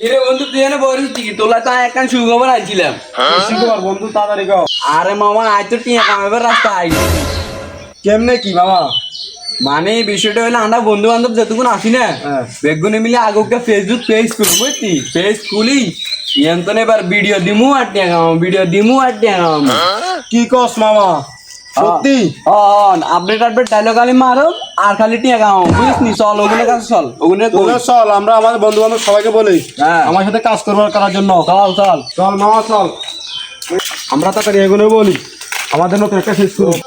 বন্ধু তুই এনে বলিস কি তোলা তো একখান সুখবর আইছিলাম শুক্রবার বন্ধু তাড়াতাড়ি গাও আরে মামা আজ তো টিয়া কামাবার রাস্তা আই কেমনে কি মামা? মানে বিষয়টা হলো আমরা বন্ধু বান্ধব যতক্ষণ আসি না হ্যাঁ। বেগুনে মিলে আগুকে ফেসবুক পেজ খুলি বুঝলি পেজ খুলি এন্তন এবার ভিডিও দিমু আর টিয়া কামাম ভিডিও দিমু আর টিয়া কামাম কি কস মামা? সত্যি? আপডেট আপডেট ডায়লগ খালি মারো। আর খালি টিয়া বুঝিস নি চল ওগুলো কাছে চল ওগুলো তোরা চল আমরা আমাদের বন্ধু বান্ধব সবাইকে বলি হ্যাঁ। আমার সাথে কাজ করবার করার জন্য। চল চল। চল মামা চল। আমরা তাড়াতাড়ি এগুলো বলি আমাদের নতুন একটা শেষ করুন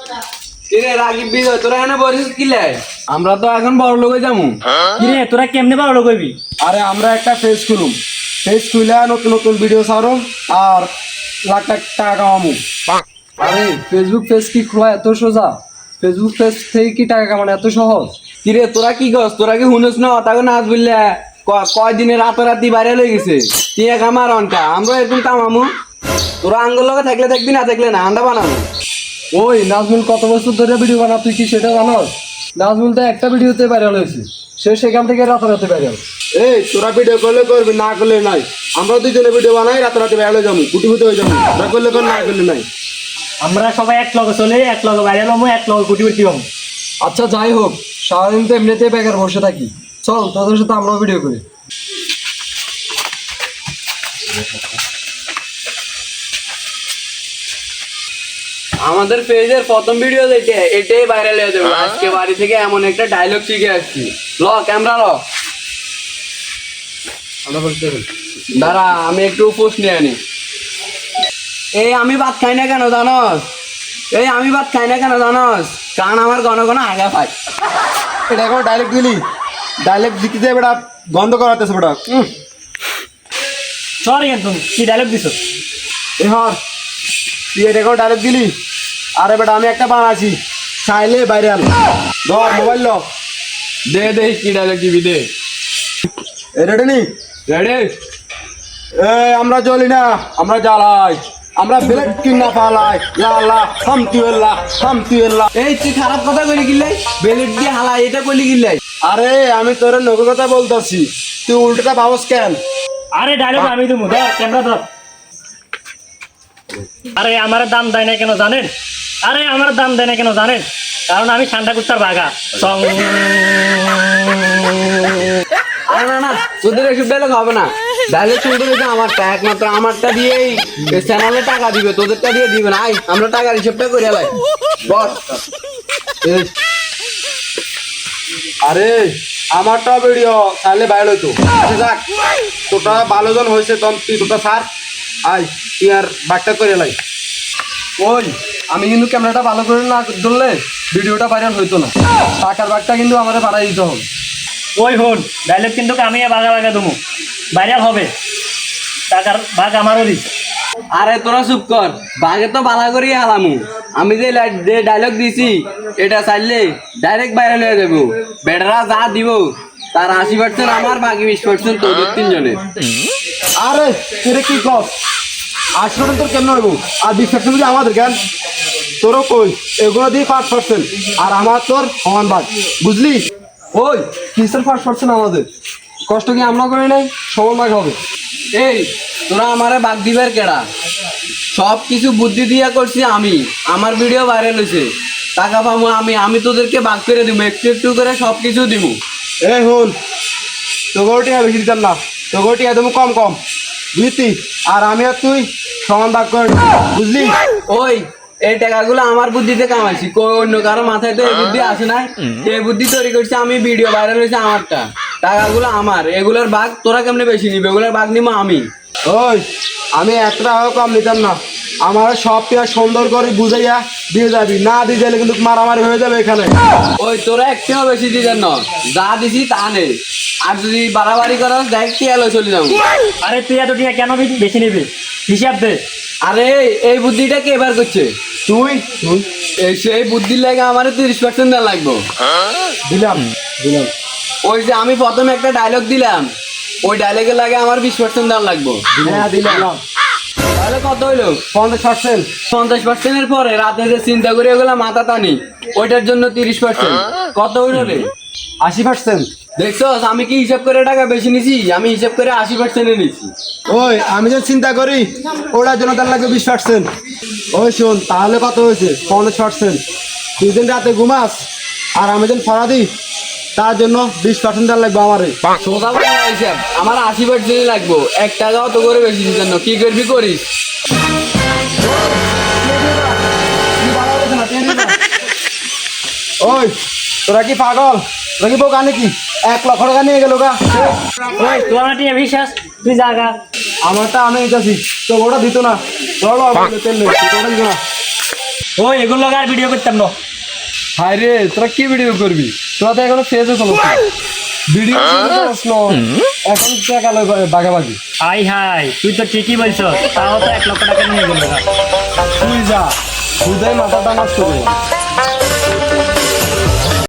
কিরে রাগিব বিজয় তোরা এনে বলিস কি লাই আমরা তো এখন বড় লোকে যাব। কিরে তোরা কেমনে বড় লোক হইবি আরে আমরা একটা পেজ খুলুম পেজ খুলে নতুন নতুন ভিডিও ছাড়ুম আর লাখ লাখ টাকা কামামু। আরে ফেসবুক পেজ কি খোলা এত সোজা? ফেসবুক পেজ থেকে কি টাকা কামানো এত সহজ? কিরে তোরা কি করস? তোরা কি শুনস না? তাকে নাচ বললে কয় দিনে রাতারাতি বাইরে লয়ে গেছে। টিয়া কামার অনকা আমরা এরকম কামামু। তোরা আঙ্গুল লগে থাকলে থাকবি না থাকলে না আন্ডা বানাবো। ওই নাজমুল কত বছর ধরে ভিডিও বানা তুই কি সেটা জানোস? নাজমুল তো একটা ভিডিওতে ভাইরাল হয়েছে। সে সেখান থেকে রাতারাতি ভাইরাল এই তোরা ভিডিও করলে করবি না করলে নাই। আমরা দুজনে ভিডিও বানাই রাতে রাতে বেড়ে যাব কুটি হয়ে যাব। না করলে কর না করলে নাই। আমরা সবাই এক লগে চলে এক লগে বাইরে লমু এক লগে কুটি কুটি হম আচ্ছা যাই হোক সারাদিন তো এমনিতে বেকার বসে থাকি। চল তোদের সাথে আমরাও ভিডিও করি। আমাদের পেজের প্রথম ভিডিও যেটা এটাই ভাইরাল হয়ে যাবে। আজকে বাড়ি থেকে এমন একটা ডায়লগ শিখে আসছি। ল ক্যামেরা ল। দাঁড়া আমি একটু পোস্ট নিয়ে আনি। এই আমি ভাত খাই না কেন জানস? এই আমি ভাত খাই না কেন জানস? কারণ আমার ঘন ঘন আগা পাই এটা এখন ডাইরেক্ট দিলি ডাইরেক্ট দিতে বেটা গন্ধ করাতেছে বেটা। চল কিন্তু কি ডায়লগ দিছো? এ হর তুই এটা এখন ডাইরেক্ট দিলি? আরে বেটা আমি একটা বানাচ্ছি চাইলে বাইরে আল ধর মোবাইল ল। দে দে কি ডায়লগ দিবি দে। রেডি নি? রেডি এ আমরা জ্বলি না আমরা জ্বালাই। আমরা ব্লেড কিনা পালাই লা লা এই তুই খারাপ কথা কইলি গিলাই বেলেট দিয়ে হালা এটা কইলি গিলাই আরে আমি তোর নগর কথা বলতেছি। তুই উল্টোটা ভাবস কেন? আরে ডায়লগ আমি দেবো ধর ক্যামেরা ধর। আরে আমার দাম দেয় না কেন জানেন? আরে আমার দাম দেয় না কেন জানেন? কারণ আমি ঠান্ডা কুত্তার বাঘা। সং আরে না না তোদের ডায়লগ হবে না। ডায়লগ শুনতে গেছে আমারটা একমাত্র আমারটা দিয়েই চ্যানেলে টাকা দিবে তোদেরটা দিয়ে দিবে না। আই আমরা টাকার হিসেবটা করে লাই। বস। আরে আমারটা ভিডিও তাহলে বাইরে হইতো আচ্ছা যাক। তোটা ভালো জন হয়েছে তখন তুই তোটা সার। আই তুই আর বাট্টা করে লাই। ওই আমি কিন্তু ক্যামেরাটা ভালো করে না ধরলে ভিডিওটা ভাইরাল হইতো না। টাকার বাগটা কিন্তু আমাদের পাঠাই দিতে হবে। ওই হন ডায়লগ কিন্তু আমি বাঘা বাঘা দেবো ভাইরাল হবে। টাকার ভাগ আমারও দিস আরে তোরা চুপ কর বাঘে তো বালা করি হালামু। আমি যে ডায়লগ দিছি এটা চাইলে ডাইরেক্ট বাইরে হয়ে যাব। বেটারা যা দিব তার আশি পার্সেন্ট আমার বাকি বিশ পার্সেন্ট তোদের তিনজনের। আরে তুই রে কি কর? আসলে তোর কেমন হইব? আর বিশ পার্সেন্ট যদি আমাদের জ্ঞান তোরও কই এগুলো দিয়ে পাঁচ পার্সেন্ট আর আমার তোর সমান ভাগ বুঝলি? ওই কিসের ফাঁস ফার্স্ট পার্সেন্ট আমাদের। কষ্ট কি আমরা করি নাই? সমান ভাগ হবে। এই তোরা আমারে বাদ দিবের কেডা? সব কিছু বুদ্ধি দিয়া করছি আমি। আমার ভিডিও ভাইরাল হয়েছে টাকা পাবো আমি আমি তোদেরকে ভাগ করে দিব একটু একটু করে সব কিছু দিব এ হুন তোগোর টিয়া বেশি দিতাম না। তোগোর টিয়া দেবো কম কম। বুঝলি আর আমি আর তুই সমান ভাগ করে বুঝলি? ওই এই টাকাগুলো আমার বুদ্ধিতে কামাইছি। কই অন্য কারও মাথায় তো এই বুদ্ধি আসে নাই। এই বুদ্ধি তৈরি করছি আমি ভিডিও ভাইরাল হয়েছে আমারটা। টাকাগুলো আমার। এগুলোর ভাগ তোরা কেমনে বেশি নিবে? এগুলোর ভাগ নিবো আমি। ওই আমি একটা টাকাও কম নিতাম না। আমার সব টিয়া সুন্দর করে বুঝাইয়া দিয়ে যাবি। না দিয়ে গেলে কিন্তু মারামারি হয়ে যাবে এখানে। ওই তোরা একটিও বেশি দিতেন না। যা দিছি তা নে। আর যদি বাড়াবাড়ি করস দেখ টিয়ালো চলে যাব। আরে তুই এত টিয়া কেন বি- বেশি নিবি? হিসাব দে। আরে এই বুদ্ধিটা কে এবার করছে? তুই? সেই বুদ্ধির লাগে আমার তিরিশ পার্সেন্ট দেওয়া লাগবো। দিলাম দিলাম। ওই যে আমি প্রথমে একটা ডায়লগ দিলাম। ওই ডায়লগের লাগে আমার বিশ পার্সেন্ট দেওয়া লাগবো হ্যাঁ দিলাম। তাহলে কত হইল? পঞ্চাশ পার্সেন্ট পঞ্চাশ পার্সেন্টের পরে রাতে যে চিন্তা করে ওগুলা মাথা টানি ওইটার জন্য তিরিশ পার্সেন্ট কত হইল রে? আশি পার্সেন্ট দেখছ আমি কি হিসাব করে টাকা বেশি নিছি? আমি হিসাব করে আশি পার্সেন্টে নিছি। ওই আমি যে চিন্তা করি ওটার জন্য তার লাগবে বিশ পার্সেন্ট ওই শোন তাহলে কত হয়েছে? পঞ্চাশ পার্সেন্ট তুই দিন রাতে ঘুমাস আর আমি যেন ফরা দিই তার জন্য বিশ পার্সেন্ট লাগবে আমারে। সোজা বাংলা আমার আশি পার্সেন্টই লাগবো। এক টাকাও তো করে বেশি না কি করবি করিস? ওই তোরা কি পাগল? তোরা কি বোকা নাকি? এক লক্ষ টাকা নিয়ে গেল গা। ওই তোমার বিশ্বাস তুই জাগা আমারটা আমি নিতেছি তো ওটা দিত না। চলো তেল নেই ওটা দিত না ওই এগুলো আর ভিডিও করতাম না। হাই রে তোরা কি ভিডিও করবি? তোরা তো এখনও ফেসও চলো ভিডিও এখন টাকা লয় বাগাবাগি হাই হাই তুই তো ঠিকই বলছ তাও তো এক লক্ষ টাকা নিয়ে গেল। তুই যা। তুই মাথাটা নষ্ট করে।